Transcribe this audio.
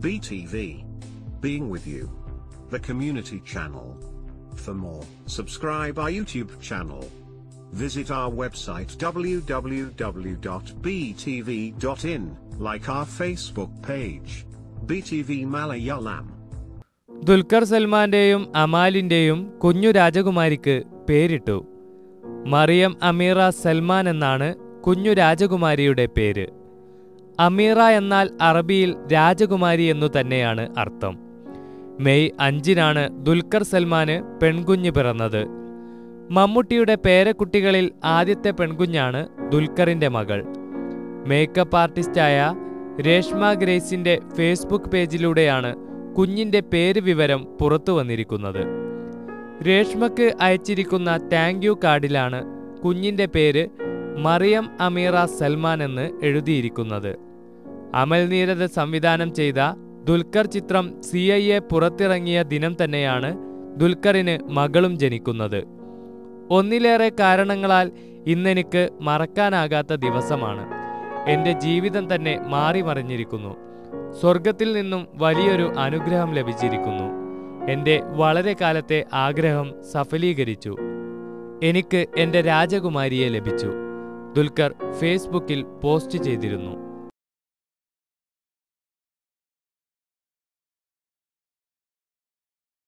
BTV. Being with you. The community channel. For more, subscribe our YouTube channel. Visit our website www.btv.in, like our Facebook page. BTV Malayalam. Dulquer സൽമാന്റെയും അമാലിന്റെയും കുഞ്ഞു രാജകുമാരിക്ക് പേരിട്ടു മറിയം അമീറ സൽമാൻ എന്നാണ് കുഞ്ഞു രാജകുമാരിയുടെ പേര് അമീറ എന്നാൽ അറബിയിൽ രാജകുമാരി എന്നു തന്നെയാണ് അർത്ഥം. മെയ് അഞ്ചിനാണ് ദുൽഖർ സൽമാന് പെൺകുഞ്ഞ് പിറന്നത്. മമ്മൂട്ടിയുടെ പേരക്കുട്ടികളിൽ ആദ്യത്തെ പെൺകുഞ്ഞാണ് ദുൽഖറിന്റെ മകൾ. മേക്കപ്പ് ആർട്ടിസ്റ്റായ രേഷ്മ ഗ്രേസിന്റെ ഫേസ്ബുക്ക് പേജിലൂടെയാണ് കുഞ്ഞിന്റെ പേര് വിവരം പുറത്തു വന്നിരിക്കുന്നത്. രേഷ്മക്ക് അയച്ചിരിക്കുന്ന താങ്ക് യു കാർഡിലാണ് കുഞ്ഞിന്റെ പേര് മറിയം അമീറ സൽമാൻ എന്ന് എഴുതിയിരിക്കുന്നത്. അമൽ നീരദ് സംവിധാനം ചെയ്ത ദുൽഖർ ചിത്രം സി ഐ എ പുറത്തിറങ്ങിയ ദിനം തന്നെയാണ് ദുൽഖറിന് മകളും ജനിക്കുന്നത്. ഒന്നിലേറെ കാരണങ്ങളാൽ ഇന്നെനിക്ക് മറക്കാനാകാത്ത ദിവസമാണ്. എന്റെ ജീവിതം തന്നെ മാറി മറിഞ്ഞിരിക്കുന്നു. സ്വർഗത്തിൽ നിന്നും വലിയൊരു അനുഗ്രഹം ലഭിച്ചിരിക്കുന്നു. എന്റെ വളരെ കാലത്തെ ആഗ്രഹം സഫലീകരിച്ചു. എനിക്ക് എന്റെ രാജകുമാരിയെ ലഭിച്ചു. ദുൽഖർ ഫേസ്ബുക്കിൽ പോസ്റ്റ് ചെയ്തിരുന്നു.